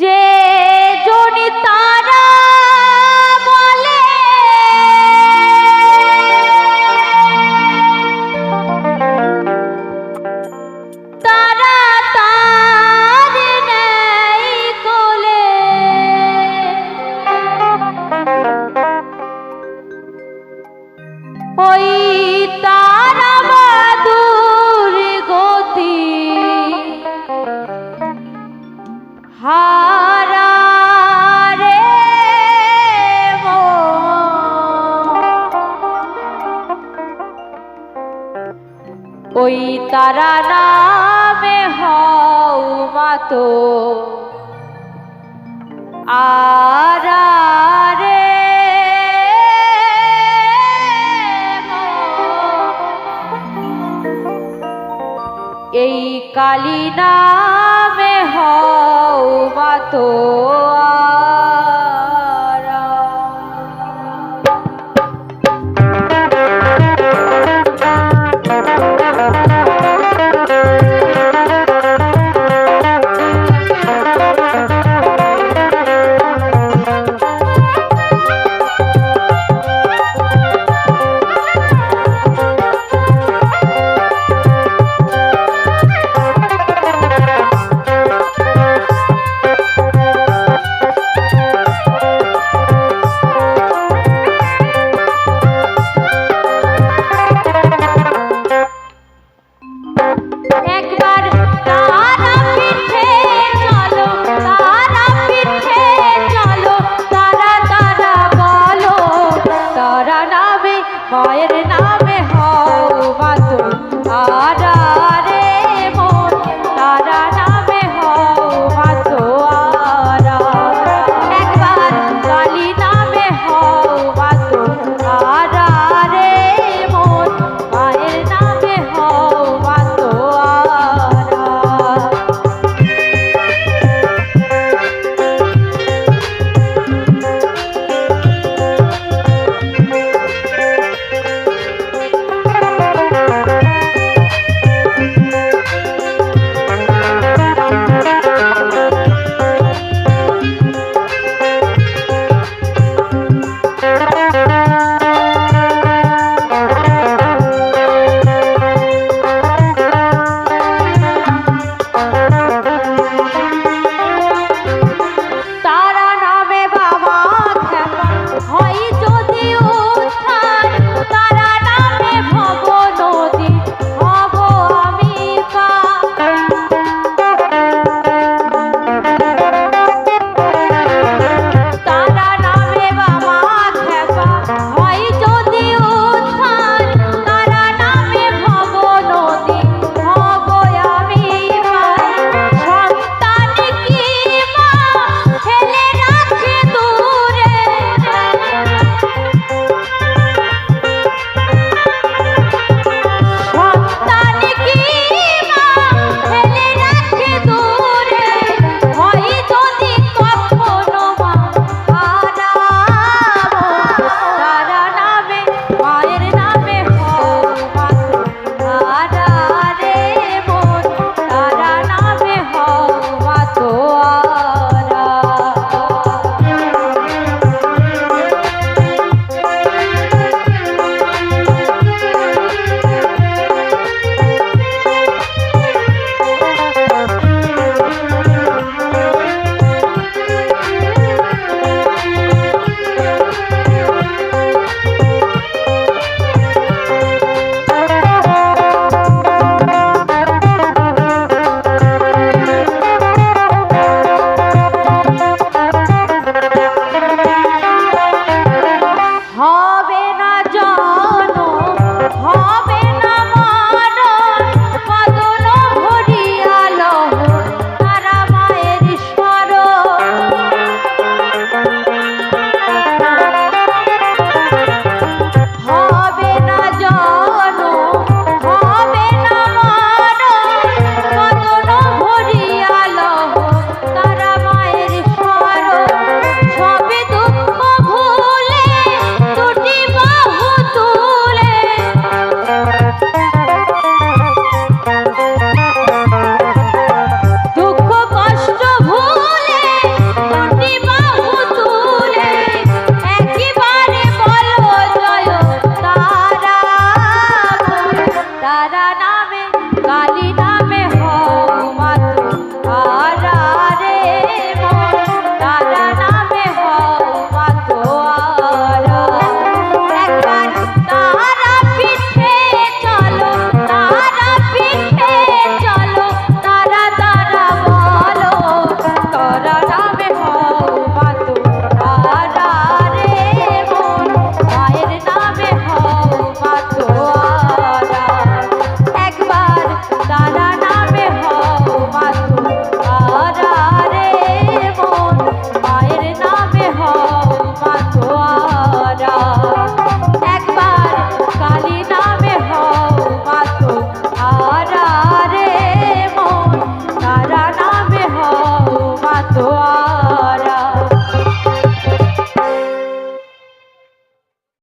যে জনি তারা বলে তারা তার নেই কোলে। ওই ওই তারা নামে হও মাত এই কালী নামে হও মাত আ